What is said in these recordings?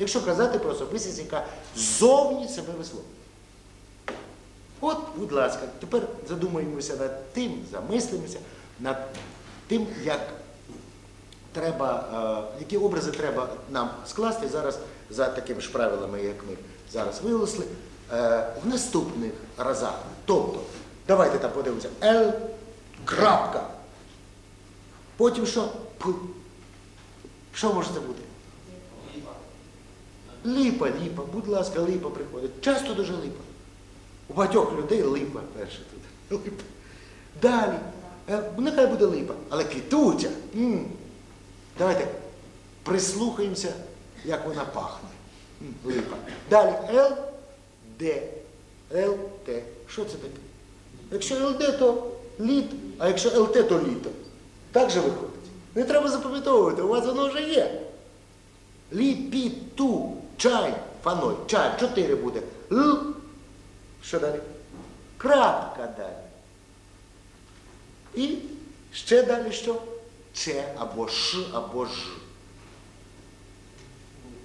Якщо казати про особистість, яка зовні себе висловлює. От, будь ласка, тепер задумаємося над тим, замислимося над тим, як треба, е, які образи треба нам скласти зараз за такими ж правилами, як ми зараз виголосили, е, в наступних разах. Тобто, давайте там подивимося. Л. Крапка. Потім що? П. Що може це бути? Ліпа, ліпа, будь ласка, липа приходить. Часто дуже липа. У багатьох людей липа перше тут. Липа. Далі. Е, Нехай буде липа, але квітуча. Давайте прислухаємося, як вона пахне. Липа. Далі Л, Д. Л, Т. Що це таке? Якщо ЛД, то літ, а якщо ЛТ, то літо. Так же виходить. Не треба запам'ятовувати, у вас воно вже є. Ліпіту, чай, фаной, чай, чотири буде. Л. Що далі? Крапка далі. І ще далі що? Че або Ш, або Ж.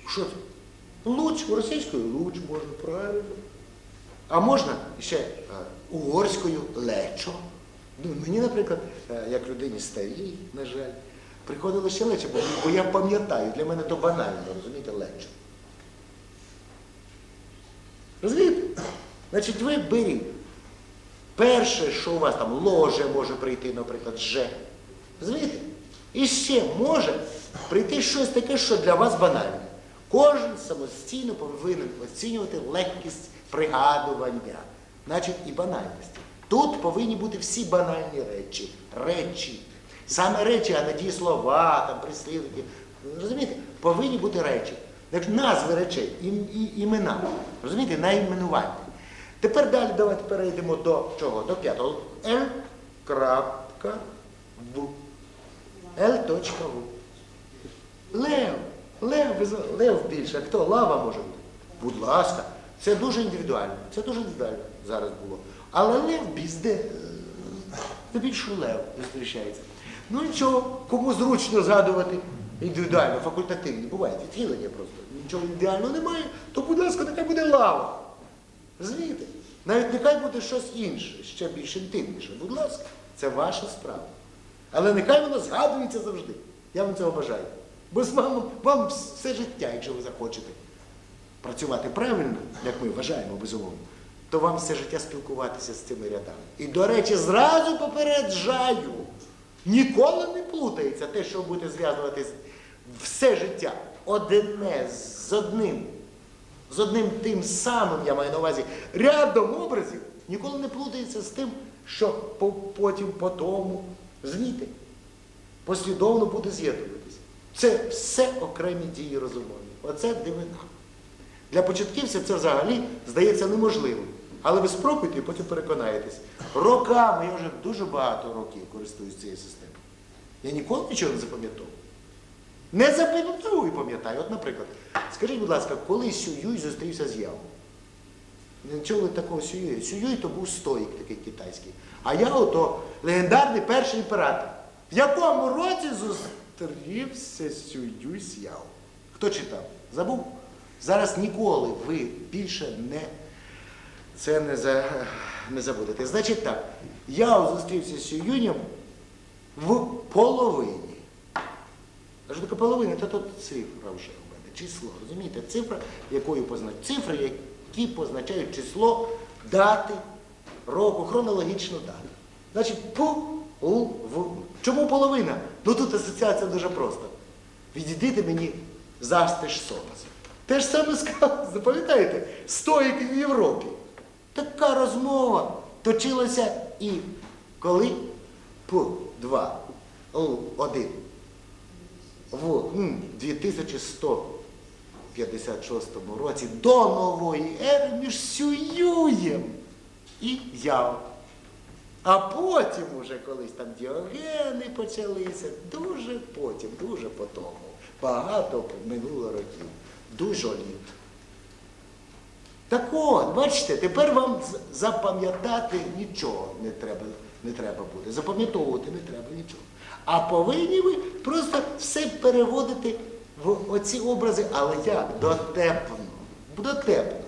Що це? Луч, російською луч можна, правильно. А можна ще е, угорською лечо. Ну, мені, наприклад, е, як людині старій, на жаль, приходило ще лечо, бо я пам'ятаю, для мене то банально, розумієте, лечо. Розумієте? Значить, ви беріть. Перше, що у вас там ложе може прийти, наприклад, же. Розумієте? І ще може прийти щось таке, що для вас банальне. Кожен самостійно повинен оцінювати легкість пригадування, значить і банальності. Тут повинні бути всі банальні речі. Речі. Саме речі, а не ті слова, там, прислівники. Розумієте? Повинні бути речі. Як назви речей, ім- і- імена. Розумієте, найменування. Тепер далі давайте перейдемо до чого? До п'ятого. Крапка В. Точка В. Лев. Лев, лев більше. Хто? Лава може бути. Будь ласка. Це дуже індивідуально. Це дуже індивідуально зараз було. Але лев бізде. Здебільшого лев зустрічається. Ну нічого, кому зручно згадувати індивідуально, факультативні. Буває відхилення просто. Нічого ідеального немає, то, будь ласка, нехай буде лава. Розумієте? Навіть нехай буде щось інше, ще більш інтимніше. Будь ласка, це ваша справа. Але нехай воно згадується завжди. Я вам цього бажаю. Бо з вами, вам все життя, якщо ви захочете працювати правильно, як ми вважаємо, безумовно, то вам все життя спілкуватися з цими рядами. І, до речі, зразу попереджаю, ніколи не плутається те, що ви будете зв'язувати все життя одне з одним з одним тим самим, я маю на увазі, рядом образів, ніколи не плутається з тим, що по- потім, по тому, розумієте, послідовно буде з'єднуватися. Це все окремі дії розумові. Оце дивина. Для початківця це взагалі здається неможливим. Але ви спробуйте і потім переконаєтесь. Роками, я вже дуже багато років користуюсь цією системою. Я ніколи нічого не запам'ятовую. Не запам'ятовую, пам'ятаю. От, наприклад, скажіть, будь ласка, коли Сююй зустрівся з Яо? Не чули такого Сююя? Сююй то був стоїк такий китайський. А Яо то легендарний перший імператор. В якому році зустрівся Сююй з Яо? Хто читав? Забув? Зараз ніколи ви більше не це не, за, не забудете. Значить так, Яо зустрівся з Сююнем в половині. А що таке половина? Це тут цифра вже число. Розумієте, цифра, якою позначає. Цифри, які позначають число дати року, хронологічну дату. Значить, по. Чому половина? Ну тут асоціація дуже проста. Відійдите мені застиж сонце. Те ж саме сказав, запам'ятаєте, стоїки в Європі. Така розмова точилася і коли П два. Л 1 в 2100 56-му році до нової ери між Сююєм і Яв. А потім, уже колись там діогени почалися, дуже потім, дуже по тому. багато минуло років, дуже літ. Так от, бачите, тепер вам запам'ятати нічого не треба не треба буде. Запам'ятовувати не треба нічого. А повинні ви просто все переводити в оці образи, але як? Дотепно. Дотепно.